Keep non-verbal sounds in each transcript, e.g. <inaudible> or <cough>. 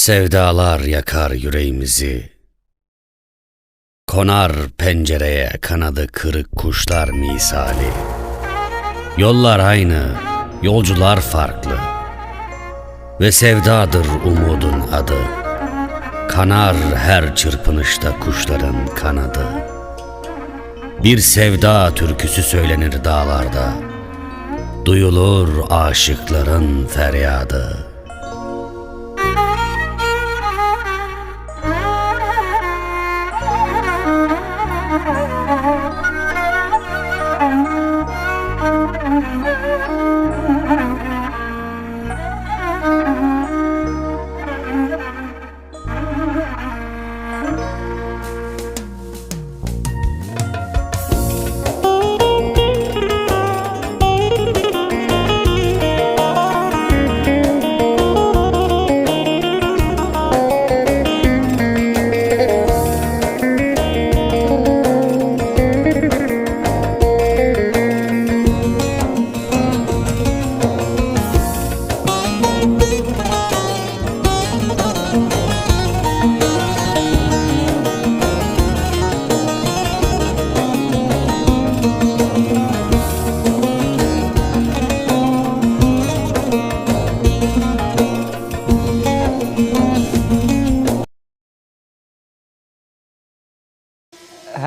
Sevdalar yakar yüreğimizi. Konar pencereye kanadı kırık kuşlar misali. Yollar aynı, yolcular farklı. Ve sevdadır umudun adı. Kanar her çırpınışta kuşların kanadı. Bir sevda türküsü söylenir dağlarda. Duyulur aşıkların feryadı.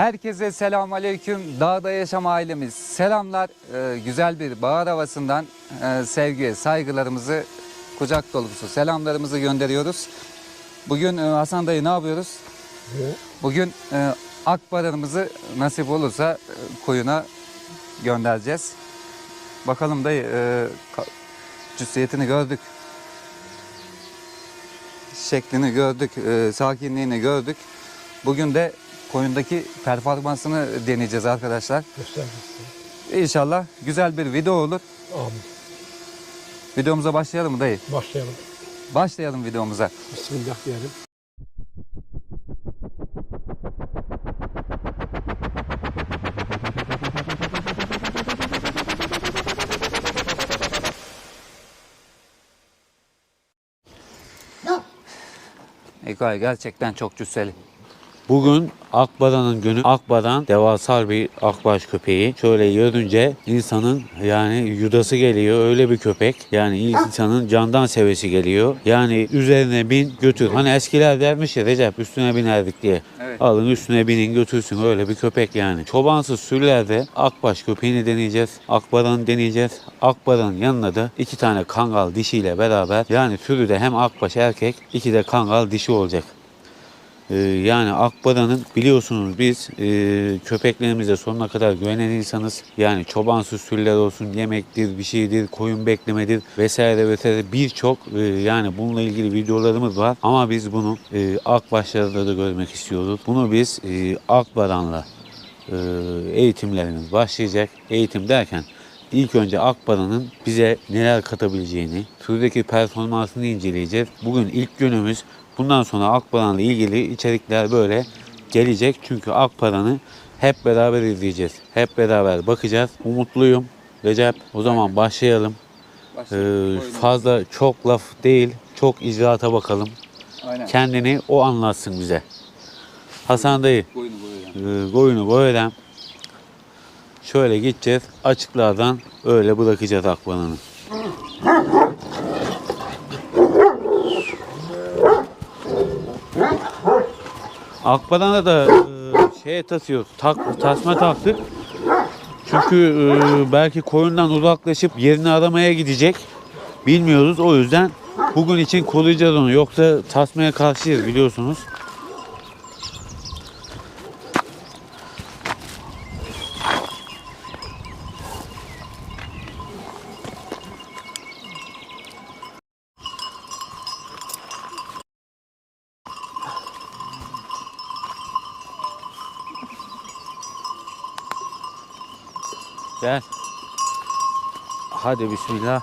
Herkese selam aleyküm. Dağda yaşam ailemiz. Selamlar. Ee, güzel bir bahar havasından e, sevgi, saygılarımızı, kucak dolusu selamlarımızı gönderiyoruz. Bugün e, Hasan dayı ne yapıyoruz? Bugün e, akbaranımızı nasip olursa e, koyuna göndereceğiz. Bakalım dayı e, cüssiyetini gördük. Şeklini gördük, e, sakinliğini gördük. Bugün de koyundaki performansını deneyeceğiz arkadaşlar. Göster İnşallah güzel bir video olur. Amin. Videomuza başlayalım mı dayı? Başlayalım. Başlayalım videomuza. Bismillah diyelim. İlkay gerçekten çok cüsseli. Bugün Akbadan'ın günü. Akbadan devasa bir akbaş köpeği. Şöyle görünce insanın yani yudası geliyor. Öyle bir köpek. Yani insanın candan sevesi geliyor. Yani üzerine bin götür. Hani eskiler dermiş ya Recep üstüne binerdik diye. Evet. Alın üstüne binin götürsün öyle bir köpek yani. Çobansız sürülerde akbaş köpeğini deneyeceğiz. Akbadan'ı deneyeceğiz. Akbadan'ın yanına da iki tane kangal dişiyle beraber yani sürüde hem akbaş erkek iki de kangal dişi olacak. Ee, yani Akbadan'ın biliyorsunuz biz e, köpeklerimize sonuna kadar güvenen insanız. Yani çobansız sürüler olsun yemektir, bir şeydir, koyun beklemedir vesaire vesaire birçok e, yani bununla ilgili videolarımız var. Ama biz bunu e, Akbaşlarda da görmek istiyoruz. Bunu biz e, Akbadan'la e, eğitimlerimiz başlayacak. Eğitim derken ilk önce Akbadan'ın bize neler katabileceğini, türdeki performansını inceleyeceğiz. Bugün ilk günümüz. Bundan sonra Akbadan'la ilgili içerikler böyle gelecek. Çünkü Akbadan'ı hep beraber izleyeceğiz. Hep beraber bakacağız. Umutluyum. Recep o zaman başlayalım. Ee, fazla çok laf değil, çok icraata bakalım. Aynen. Kendini o anlatsın bize. Hasan dayı, Koyunu böyle. e, koyunu böyle şöyle gideceğiz. Açıklardan öyle bırakacağız Akbadan'ı. Akbadan'a da e, şey tasıyoruz. Tak, tasma taktık. Çünkü e, belki koyundan uzaklaşıp yerini aramaya gidecek. Bilmiyoruz. O yüzden bugün için koruyacağız onu. Yoksa tasmaya karşıyız biliyorsunuz. Gel. Hadi bismillah.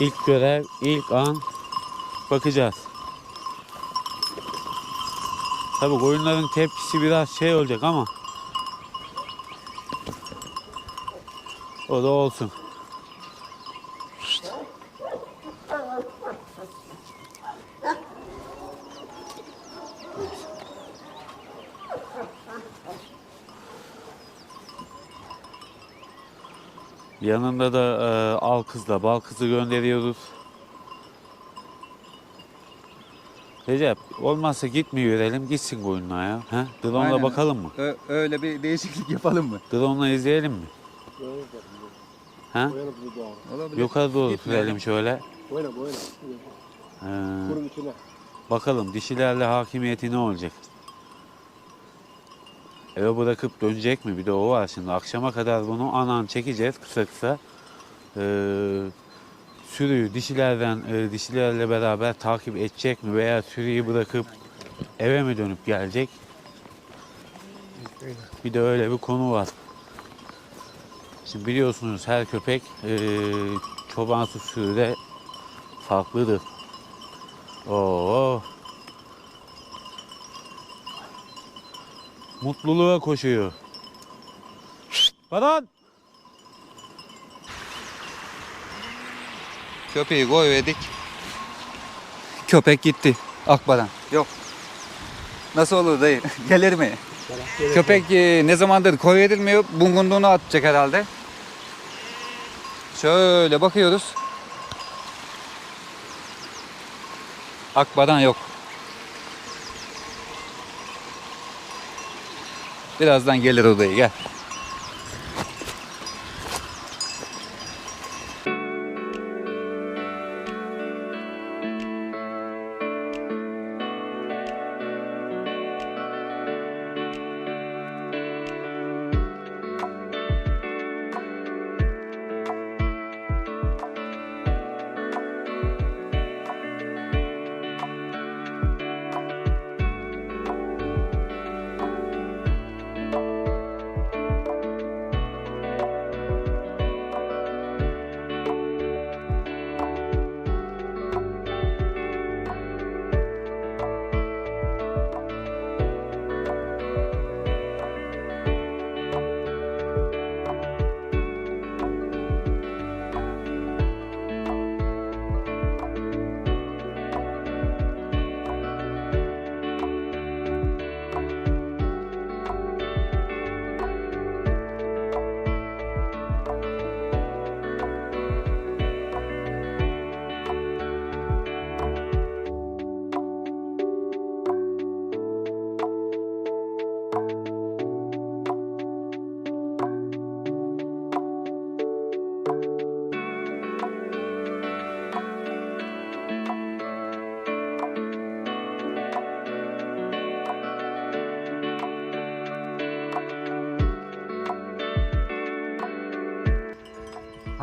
İlk görev, ilk an bakacağız. Tabi koyunların tepkisi biraz şey olacak ama o da olsun. Yanında da e, al kızla bal kızı gönderiyoruz. Recep olmazsa gitmiyor verelim gitsin koyununa ya. He? Drone'la Aynen. bakalım mı? Ö- öyle bir değişiklik yapalım mı? Drone'la izleyelim mi? Ha? Olabilir. Yukarı doğru Gitmeyelim. sürelim şöyle. Ee, bakalım dişilerle hakimiyeti ne olacak? Eve bırakıp dönecek mi? Bir de o var şimdi. Akşama kadar bunu anan çekeceğiz kısa kısa. Ee, sürüyü dişilerden e, dişilerle beraber takip edecek mi veya sürüyü bırakıp eve mi dönüp gelecek? Bir de öyle bir konu var. Şimdi biliyorsunuz her köpek e, çobansız sürüde farklıdır. Oo. Mutluluğa koşuyor. Baran! Köpeği koyverdik. Köpek gitti. Akbaran. Yok. Nasıl olur dayı? <laughs> Gelir mi? Köpek e, ne zamandır koy verilmiyor. Bungunluğunu atacak herhalde. Şöyle bakıyoruz. Akbaran yok. Birazdan gelir o dayı gel.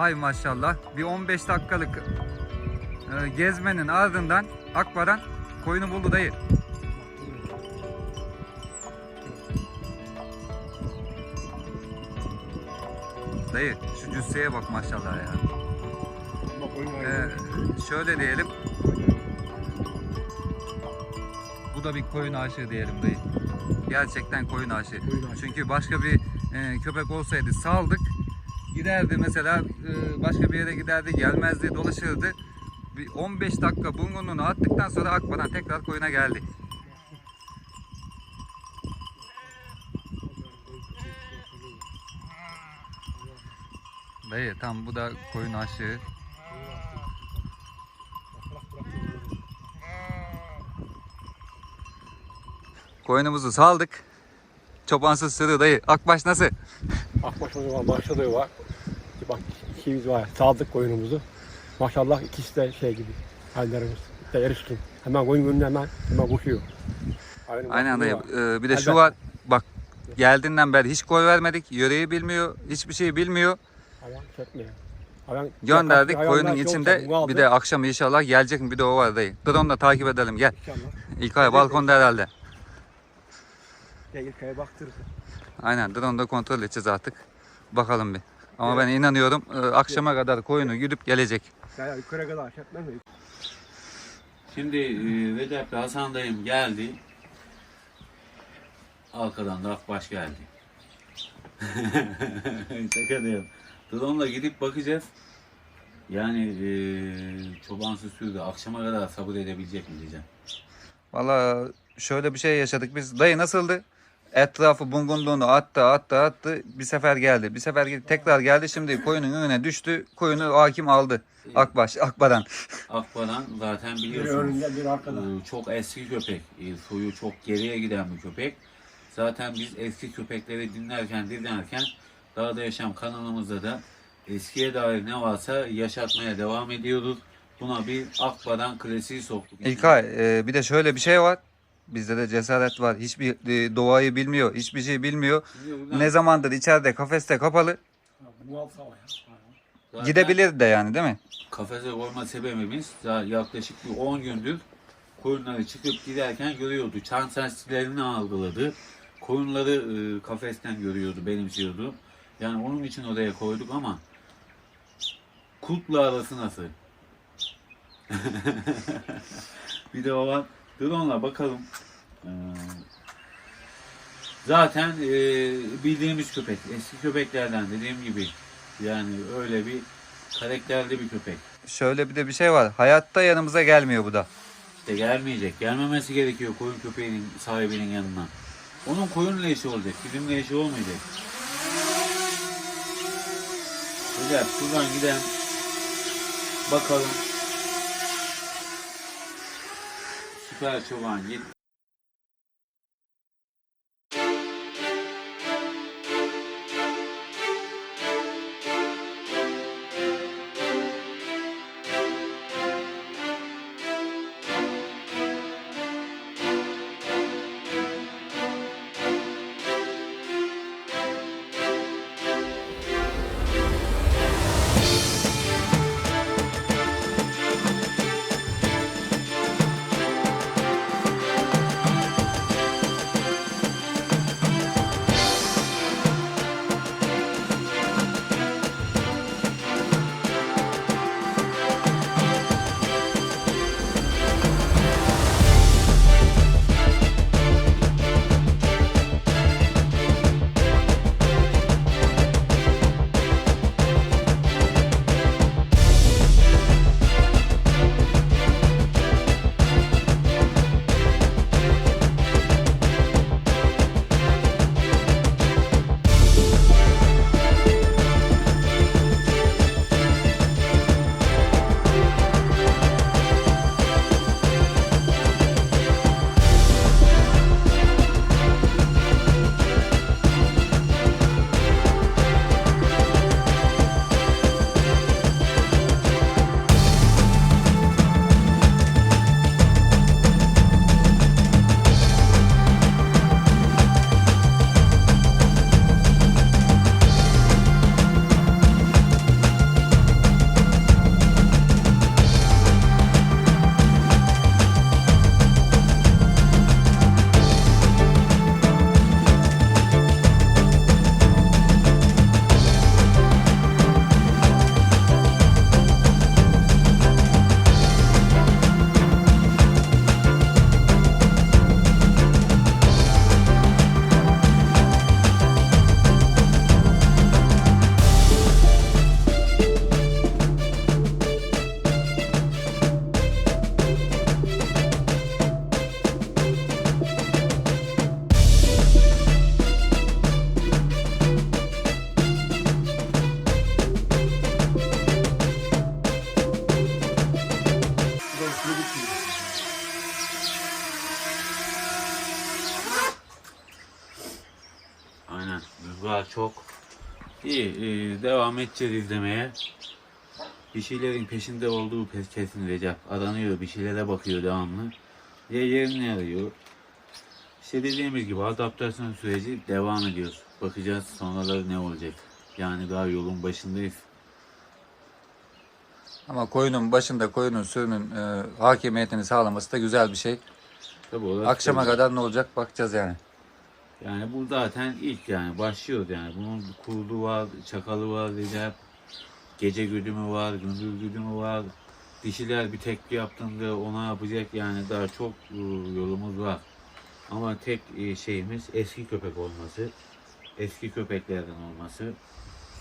Hay maşallah. Bir 15 dakikalık e, gezmenin ardından Akbaran koyunu buldu dayı. Dayı şu cüsseye bak maşallah ya. Ee, şöyle diyelim. Bu da bir koyun aşığı diyelim dayı. Gerçekten koyun aşığı. Koyun aşığı. Çünkü başka bir e, köpek olsaydı saldık. Giderdi mesela e, başka bir yere giderdi gelmezdi dolaşırdı. Bir 15 dakika bungununu attıktan sonra Akbaran tekrar koyuna geldi. Dayı tam bu da koyun aşığı. Koyunumuzu saldık. Çobansız sürü dayı. Akbaş nasıl? Akbaşımız var, maşalığı var. Bak ikimiz var. Saldık koyunumuzu. Maşallah ikisi de şey gibi. Hallerimiz. De yarıştım. Hemen koyun önüne hemen, hemen koşuyor. Dayı. maşallığı var. Ee, bir de şu var. Bak geldiğinden beri hiç koy vermedik. Yöreyi bilmiyor. Hiçbir şey bilmiyor. Hayvan çekmiyor. Hayvan- Gönderdik koyunun içinde. Bir de akşam inşallah gelecek mi? Bir de o var dayı. Drone'la takip edelim gel. İnşallah. İlkay balkonda herhalde. Gel İlkay'a baktırırız. Aynen drone'da kontrol edeceğiz artık. Bakalım bir. Ama ben inanıyorum e, akşama kadar koyunu gidip gelecek. Ya yukarı kadar şey etmez mi? Şimdi e, Recep ve Hasan dayım geldi. Arkadan da Akbaş geldi. <laughs> Şaka diyorum. Drone'la gidip bakacağız. Yani e, çobansız sürüde akşama kadar sabır edebilecek mi diyeceğim. Valla şöyle bir şey yaşadık biz. Dayı nasıldı? Etrafı bungunduğunu attı attı attı. Bir sefer geldi. Bir sefer geldi. Tekrar geldi. Şimdi koyunun önüne düştü. Koyunu hakim aldı. Akbaş, Akbaran. Akbadan zaten Bir biliyorsunuz. bir arkada. Ee, çok eski köpek. Ee, Soyu çok geriye giden bir köpek. Zaten biz eski köpekleri dinlerken dinlerken Dağda Yaşam kanalımızda da eskiye dair ne varsa yaşatmaya devam ediyoruz. Buna bir Akbadan klasiği soktuk. İlkay e, bir de şöyle bir şey var. Bizde de cesaret var. Hiçbir e, doğayı bilmiyor. Hiçbir şey bilmiyor. Ne zamandır içeride kafeste kapalı. Ya. zaten Gidebilir de yani değil mi? Kafese koyma sebebimiz daha yaklaşık bir 10 gündür koyunları çıkıp giderken görüyordu. Çan senslerini algıladı. Koyunları e, kafesten görüyordu, benimsiyordu. Yani onun için oraya koyduk ama kurtla arası nasıl? <laughs> bir de o var. Drone'la bakalım. Ee, zaten e, bildiğimiz köpek. Eski köpeklerden dediğim gibi. Yani öyle bir karakterli bir köpek. Şöyle bir de bir şey var. Hayatta yanımıza gelmiyor bu da. İşte gelmeyecek. Gelmemesi gerekiyor koyun köpeğinin sahibinin yanına. Onun koyunla işi olacak. Bizimle işi olmayacak. Güzel. Şuradan gidelim. Bakalım. Süper çoban git. Aynen. Çok. İyi. e, devam edeceğiz izlemeye. Bir şeylerin peşinde olduğu kesin Recep. Aranıyor. Bir şeylere bakıyor devamlı. Ya yerini arıyor. İşte dediğimiz gibi adaptasyon süreci devam ediyor. Bakacağız sonraları ne olacak. Yani daha yolun başındayız. Ama koyunun başında koyunun sürünün e, hakimiyetini sağlaması da güzel bir şey. Tabii Akşama kadar ne olacak bakacağız yani. Yani bu zaten ilk yani başlıyoruz yani. Bunun kurdu var, çakalı var, Recep. Gece güdümü var, gündüz güdümü var. Dişiler bir tekli yaptığında ona yapacak yani daha çok e, yolumuz var. Ama tek e, şeyimiz eski köpek olması, eski köpeklerden olması,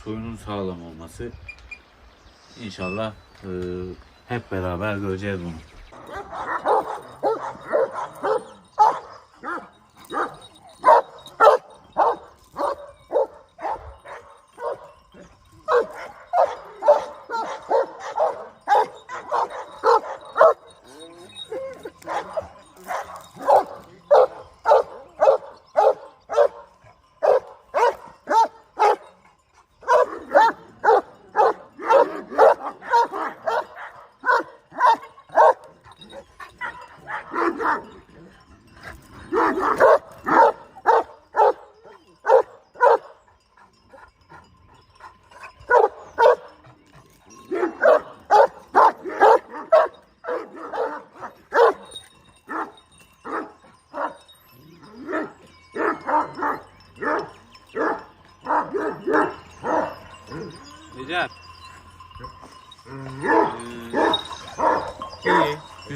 soyunun sağlam olması. İnşallah e, hep beraber göreceğiz bunu.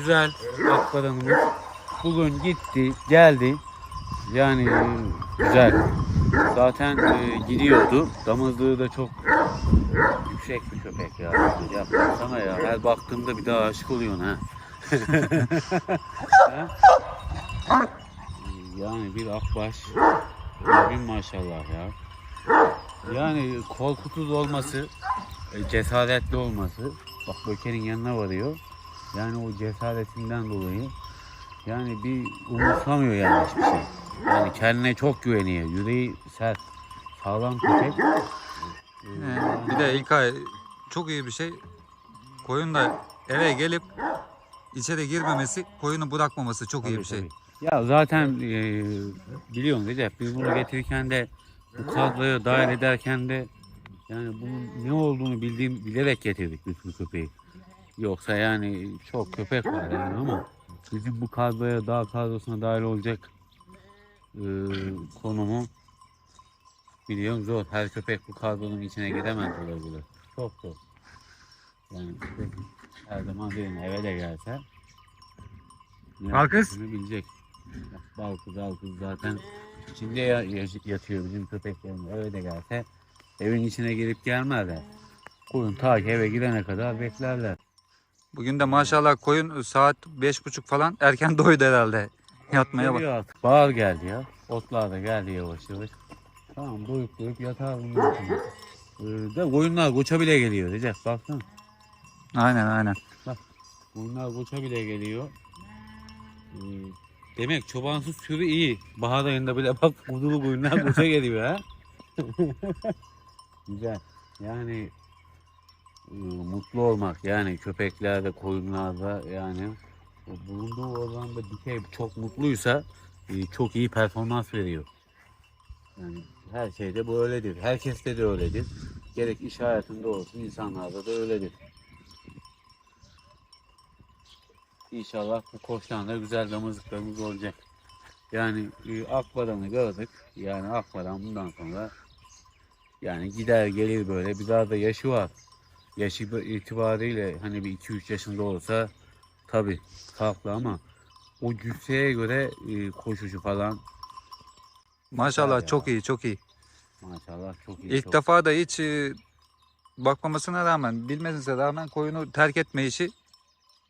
Güzel akbadanımız. Bugün gitti, geldi. Yani e, güzel. Zaten e, gidiyordu. Damızlığı da çok yüksek bir köpek ya. Ya ya her baktığımda bir daha aşık oluyorsun ha. <laughs> Yani bir akbaş. Bin maşallah ya. Yani korkusuz olması, e, cesaretli olması. Bak Böker'in yanına varıyor. Yani o cesaretinden dolayı yani bir umursamıyor yani hiçbir şey. Yani kendine çok güveniyor. Yüreği sert. Sağlam köpek. Ee, bir de İlkay çok iyi bir şey. Koyun da eve gelip içeri girmemesi, koyunu bırakmaması çok iyi bir şey. Ya zaten e, biliyorsun Recep biz bunu getirirken de bu kadroya dahil ederken de yani bunun ne olduğunu bildiğim bilerek getirdik bütün köpeği. Yoksa yani çok köpek var yani ama bizim bu kadroya daha kadrosuna dahil olacak e, konumu biliyorum zor. Her köpek bu kadronun içine gidemez kolay kolay. Çok zor. Yani her zaman dedim eve de gelse Balkız? bilecek. Balkız balkız zaten içinde ya- ya- yatıyor bizim köpeklerimiz. Eve de gelse evin içine gelip gelmezler. Koyun ta ki eve gidene kadar beklerler. Bugün de maşallah koyun saat beş buçuk falan erken <laughs> doydu herhalde. Yatmaya bak. Geliyor artık. Bahar geldi ya. Otlar da geldi yavaş yavaş. Tamam doyup doyup yatar içinde. Ee, de koyunlar koça bile geliyor Recep baksana. Aynen aynen. Koyunlar koça bile geliyor. Ee, demek çobansız sürü iyi. Bahar ayında bile bak <laughs> kuzulu koyunlar koça geliyor ha. <laughs> Güzel. Yani mutlu olmak yani köpeklerde koyunlarda yani bulunduğu oranda dikey çok mutluysa e, çok iyi performans veriyor. Yani her şeyde bu öyledir. Herkeste de öyledir. Gerek iş hayatında olsun insanlarda da öyledir. İnşallah bu koçtan güzel damızlıklarımız olacak. Yani e, gördük. Yani Akbadan bundan sonra yani gider gelir böyle. Bir daha da yaşı var. Yaşı itibariyle hani bir 2-3 yaşında olsa tabi farklı ama o cüsseye göre e, koşucu falan Maşallah çok iyi çok iyi. maşallah çok iyi. İlk çok- defa da hiç e, bakmamasına rağmen, bilmesine rağmen koyunu terk etme işi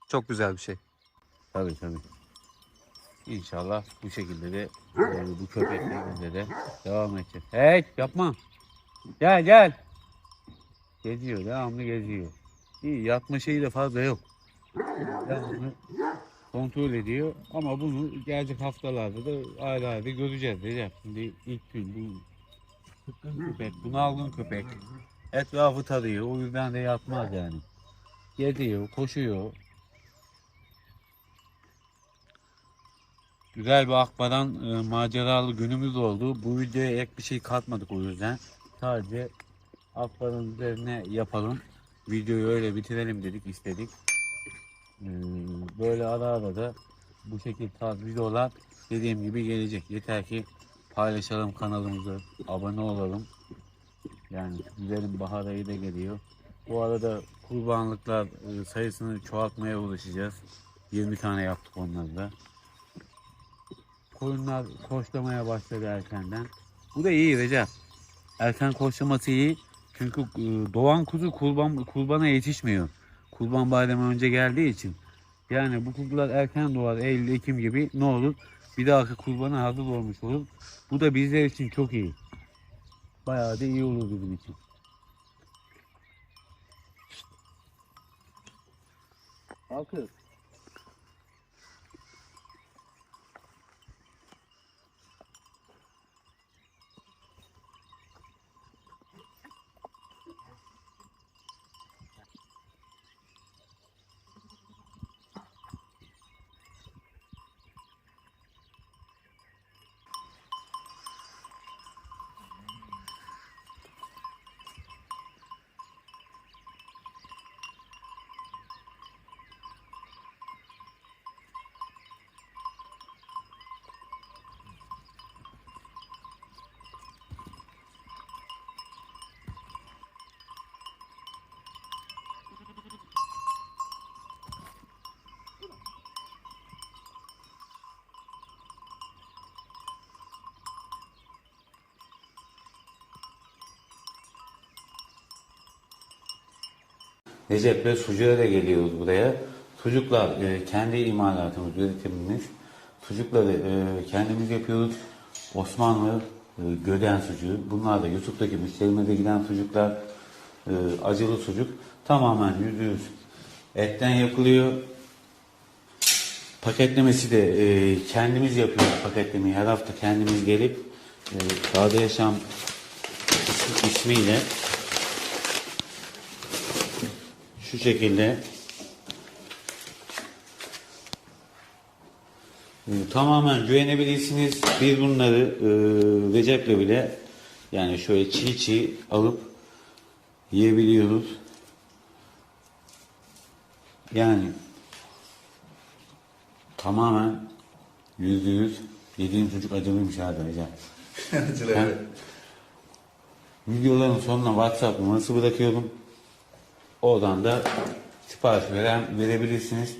çok güzel bir şey. Tabii tabii. İnşallah bu şekilde de e, bu köpeklerimizle de devam edeceğiz. Hey yapma. Gel gel. Geziyor devamlı geziyor. İyi yatma şeyi de fazla yok. Devamlı kontrol ediyor ama bunu gelecek haftalarda da ayrı ayrı göreceğiz. Recep. Şimdi ilk gün bu sıkkın köpek, bunalgın köpek. Etrafı tarıyor o yüzden de yatmaz yani. Geziyor, koşuyor. Güzel bir akbadan e, maceralı günümüz oldu. Bu videoya ek bir şey katmadık o yüzden. Sadece akbadan üzerine yapalım. Videoyu öyle bitirelim dedik istedik. E, böyle ara ara da bu şekilde tarz videolar dediğim gibi gelecek. Yeter ki paylaşalım kanalımızı, abone olalım. Yani güzelim bahar ayı da geliyor. Bu arada kurbanlıklar e, sayısını çoğaltmaya uğraşacağız. 20 tane yaptık onları da koyunlar koşlamaya başladı erkenden. Bu da iyi Recep. Erken koşlaması iyi. Çünkü e, doğan kuzu kurban kurbana yetişmiyor. Kurban bayramı önce geldiği için. Yani bu kuzular erken doğar Eylül Ekim gibi ne olur? Bir dahaki kurbana hazır olmuş olur. Bu da bizler için çok iyi. Bayağı da iyi olur bizim için. Kalkıyor. Recep'le sucuğa da geliyoruz buraya. Sucuklar e, kendi imalatımız, üretimimiz. Sucukları e, kendimiz yapıyoruz. Osmanlı e, Göden sucuğu. Bunlar da YouTube'daki müşterimize giden sucuklar. E, acılı sucuk. Tamamen %100 etten yapılıyor. Paketlemesi de e, kendimiz yapıyoruz paketlemeyi. Her hafta kendimiz gelip e, Sade Yaşam is- ismiyle şu şekilde tamamen güvenebilirsiniz. Biz bunları e, Recep'le bile yani şöyle çiğ çiğ alıp yiyebiliyoruz. Yani tamamen yüzde yüz yediğim çocuk acılıymış hadi hocam. <laughs> Videoların sonuna WhatsApp numarası bırakıyorum. Oradan da sipariş veren, verebilirsiniz.